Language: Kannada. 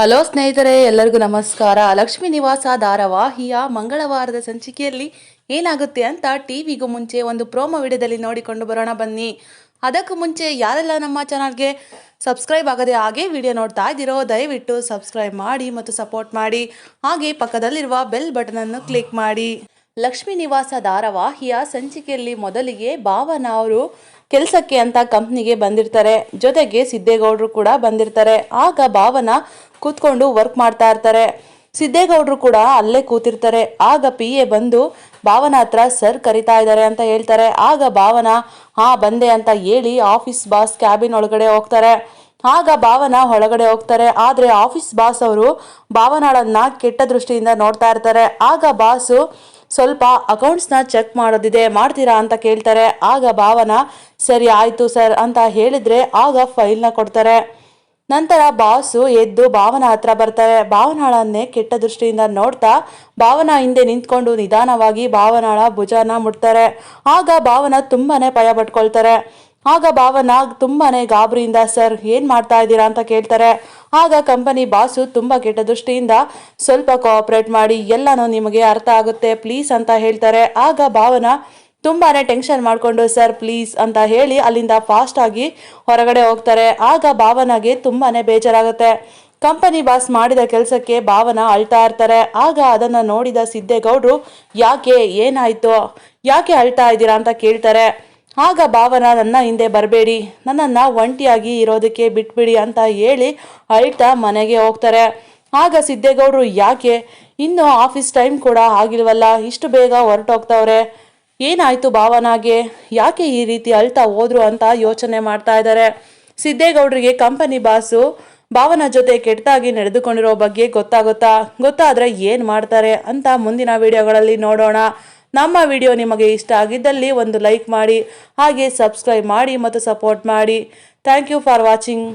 ಹಲೋ ಸ್ನೇಹಿತರೆ, ಎಲ್ಲರಿಗೂ ನಮಸ್ಕಾರ. ಲಕ್ಷ್ಮೀ ನಿವಾಸ ಧಾರಾವಾಹಿಯ ಮಂಗಳವಾರದ ಸಂಚಿಕೆಯಲ್ಲಿ ಏನಾಗುತ್ತೆ ಅಂತ ಟಿವಿಗೂ ಮುಂಚೆ ಒಂದು ಪ್ರೋಮೋ ವಿಡಿಯೋದಲ್ಲಿ ನೋಡಿಕೊಂಡು ಬರೋಣ ಬನ್ನಿ. ಅದಕ್ಕೂ ಮುಂಚೆ ಯಾರೆಲ್ಲ ನಮ್ಮ ಚಾನಲ್ಗೆ ಸಬ್ಸ್ಕ್ರೈಬ್ ಆಗದೆ ಹಾಗೆ ವಿಡಿಯೋ ನೋಡ್ತಾ ಇದ್ದೀರೋ, ದಯವಿಟ್ಟು ಸಬ್ಸ್ಕ್ರೈಬ್ ಮಾಡಿ ಮತ್ತು ಸಪೋರ್ಟ್ ಮಾಡಿ. ಹಾಗೆ ಪಕ್ಕದಲ್ಲಿರುವ ಬೆಲ್ ಬಟನನ್ನು ಕ್ಲಿಕ್ ಮಾಡಿ. ಲಕ್ಷ್ಮೀ ನಿವಾಸ ಧಾರಾವಾಹಿಯ ಸಂಚಿಕೆಯಲ್ಲಿ ಮೊದಲಿಗೆ ಭಾವನ ಅವರು ಕೆಲಸಕ್ಕೆ ಅಂತ ಕಂಪ್ನಿಗೆ ಬಂದಿರ್ತಾರೆ. ಜೊತೆಗೆ ಸಿದ್ದೇಗೌಡರು ಕೂಡ ಬಂದಿರ್ತಾರೆ. ಆಗ ಭಾವನ ಕೂತ್ಕೊಂಡು ವರ್ಕ್ ಮಾಡ್ತಾ ಇರ್ತಾರೆ. ಸಿದ್ದೇಗೌಡರು ಕೂಡ ಅಲ್ಲೇ ಕೂತಿರ್ತಾರೆ. ಆಗ ಪಿ ಎ ಬಂದು ಭಾವನ ಹತ್ರ, ಸರ್ ಕರಿತಾ ಇದ್ದಾರೆ ಅಂತ ಹೇಳ್ತಾರೆ. ಆಗ ಭಾವನ, ಹಾ, ಬಂದೆ ಅಂತ ಹೇಳಿ ಆಫೀಸ್ ಬಾಸ್ ಕ್ಯಾಬಿನ್ ಒಳಗಡೆ ಹೋಗ್ತಾರೆ. ಆಗ ಭಾವನ ಒಳಗಡೆ ಹೋಗ್ತಾರೆ. ಆದರೆ ಆಫೀಸ್ ಬಾಸ್ ಅವರು ಭಾವನಾಳನ್ನ ಕೆಟ್ಟ ದೃಷ್ಟಿಯಿಂದ ನೋಡ್ತಾ ಇರ್ತಾರೆ. ಆಗ ಬಾಸು ಸ್ವಲ್ಪ ಅಕೌಂಟ್ಸ್ನ ಚೆಕ್ ಮಾಡೋದಿದೆ, ಮಾಡ್ತೀರಾ ಅಂತ ಕೇಳ್ತಾರೆ. ಆಗ ಭಾವನ, ಸರಿ ಆಯಿತು ಸರ್ ಅಂತ ಹೇಳಿದರೆ ಆಗ ಫೈಲ್ನ ಕೊಡ್ತಾರೆ. ನಂತರ ಬಾಸು ಎದ್ದು ಭಾವನ ಹತ್ರ ಬರ್ತಾರೆ. ಭಾವನಾಳನ್ನೇ ಕೆಟ್ಟ ದೃಷ್ಟಿಯಿಂದ ನೋಡ್ತಾ ಭಾವನ ಹಿಂದೆ ನಿಂತ್ಕೊಂಡು ನಿಧಾನವಾಗಿ ಭಾವನಾಳ ಭುಜನ ಮುಟ್ತಾರೆ. ಆಗ ಭಾವನ ತುಂಬಾ ಭಯ ಪಟ್ಕೊಳ್ತಾರೆ. ಆಗ ಭಾವನ ತುಂಬಾನೇ ಗಾಬರಿಯಿಂದ, ಸರ್, ಏನ್ ಮಾಡ್ತಾ ಇದ್ದೀರಾ? ಅಂತ ಕೇಳ್ತಾರೆ. ಆಗ ಕಂಪನಿ ಬಾಸು ತುಂಬಾ ಕೆಟ್ಟ ದೃಷ್ಟಿಯಿಂದ, ಸ್ವಲ್ಪ ಕೋಆಪರೇಟ್ ಮಾಡಿ, ಎಲ್ಲನೂ ನಿಮಗೆ ಅರ್ಥ ಆಗುತ್ತೆ ಪ್ಲೀಸ್ ಅಂತ ಹೇಳ್ತಾರೆ. ಆಗ ಭಾವನ ತುಂಬಾನೇ ಟೆನ್ಷನ್ ಮಾಡ್ಕೊಂಡು, ಸರ್ ಪ್ಲೀಸ್ ಅಂತ ಹೇಳಿ ಅಲ್ಲಿಂದ ಫಾಸ್ಟ್ ಆಗಿ ಹೊರಗಡೆ ಹೋಗ್ತಾರೆ. ಆಗ ಭಾವನಾಗೆ ತುಂಬಾನೇ ಬೇಜಾರಾಗುತ್ತೆ. ಕಂಪನಿ ಬಾಸ್ ಮಾಡಿದ ಕೆಲಸಕ್ಕೆ ಭಾವನ ಅಳ್ತಾ ಇರ್ತಾರೆ. ಆಗ ಅದನ್ನ ನೋಡಿದ ಸಿದ್ದೇಗೌಡರು, ಯಾಕೆ, ಏನಾಯ್ತು? ಯಾಕೆ ಅಳ್ತಾ ಇದ್ದೀರಾ? ಅಂತ ಕೇಳ್ತಾರೆ. ಆಗ ಭಾವನ, ನನ್ನ ಹಿಂದೆ ಬರಬೇಡಿ. ನನ್ನನ್ನು ಒಂಟಿಯಾಗಿ ಇರೋದಕ್ಕೆ ಬಿಟ್ಬಿಡಿ ಅಂತ ಹೇಳಿ ಅಳ್ತಾ ಮನೆಗೆ ಹೋಗ್ತಾರೆ. ಆಗ ಸಿದ್ದೇಗೌಡರು, ಯಾಕೆ? ಇನ್ನು ಆಫೀಸ್ ಟೈಮ್ ಕೂಡ ಆಗಿಲ್ವಲ್ಲ. ಇಷ್ಟು ಬೇಗ ಹೊರಟೋಗ್ತವ್ರೆ. ಏನಾಯಿತು ಭಾವನಾಗೆ? ಯಾಕೆ ಈ ರೀತಿ ಅಳ್ತಾ ಹೋದ್ರು ಅಂತ ಯೋಚನೆ ಮಾಡ್ತಾ ಇದ್ದಾರೆ. ಸಿದ್ದೇಗೌಡರಿಗೆ ಕಂಪನಿ ಬಾಸು ಭಾವನ ಜೊತೆ ಕೆಟ್ಟದಾಗಿ ನಡೆದುಕೊಂಡಿರೋ ಬಗ್ಗೆ ಗೊತ್ತಾಗುತ್ತಾ? ಗೊತ್ತಾದರೆ ಏನು ಮಾಡ್ತಾರೆ? ಅಂತ ಮುಂದಿನ ವಿಡಿಯೋಗಳಲ್ಲಿ ನೋಡೋಣ. ನಮ್ಮ ವಿಡಿಯೋ ನಿಮಗೆ ಇಷ್ಟ ಆಗಿದ್ದಲ್ಲಿ ಒಂದು ಲೈಕ್ ಮಾಡಿ, ಹಾಗೆ ಸಬ್ಸ್ಕ್ರೈಬ್ ಮಾಡಿ ಮತ್ತು ಸಪೋರ್ಟ್ ಮಾಡಿ. Thank you for watching